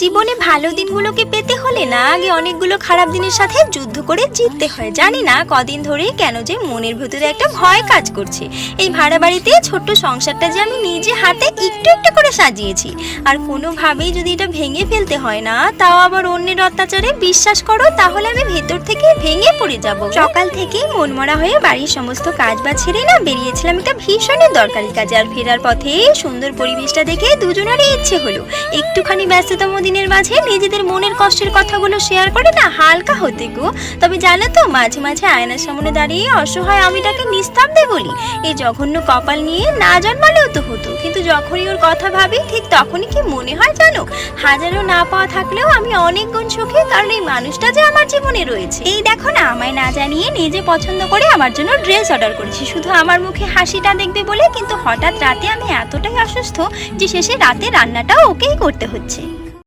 জীবনে ভালো দিনগুলোকে পেতে হলে না আগে অনেকগুলো খারাপ দিনের সাথে যুদ্ধ করে জিততে হয়। জানি না কদিন ধরে কেন যে মনের ভেতরে একটা ভয় কাজ করছে। এই ভাড়া বাড়িতে ছোট্ট সংসারটা যে আমি নিজে হাতে একটু একটু করে সাজিয়েছি। আর কোনোভাবেই যদি এটা ভেঙে ফেলতে হয় না, তাও আবার অন্যের অত্যাচারে বিশ্বাস করো, তাহলে আমি ভেতর থেকে ভেঙে পড়ে যাব। সকাল থেকেই মনমরা হয়ে বাড়ির সমস্ত কাজ বা ছেড়ে না বেরিয়েছিলাম একটা ভীষণই দরকারি কাজে। আর ফেরার পথে সুন্দর পরিবেশটা দেখে দুজনেরই ইচ্ছে হলো। একটুখানি ব্যস্ততম দিনের মাঝে নিজেদের মনের কষ্টের কথাগুলো শেয়ার করে না, হালকা হতে গো। তবে জানো তো, মাঝে মাঝে আয়নার সামনে দাঁড়িয়ে অসহায় আমিটাকে নিস্তাব্দে বলি। এই জঘন্য কপাল নিয়ে না জন্মালেও তো হতো। কিন্তু যখনই ওর কথা ভাবি, ঠিক তখনই কি মনে হয় জানো? হাজারো না পাওয়া থাকলেও আমি অনেক গুণ সুখী, কারণ এই মানুষটা যে আমার জীবনে রয়েছে। এই দেখো না, আমায় না জানিয়ে নিজে পছন্দ করে আমার জন্য ড্রেস অর্ডার করেছি। শুধু আমার মুখে হাসিটা দেখবে বলে, কিন্তু হঠাৎ রাতে আমি এতটাই অসুস্থ যে শেষে রাতে রান্নাটাও ওকেই করতে হচ্ছে।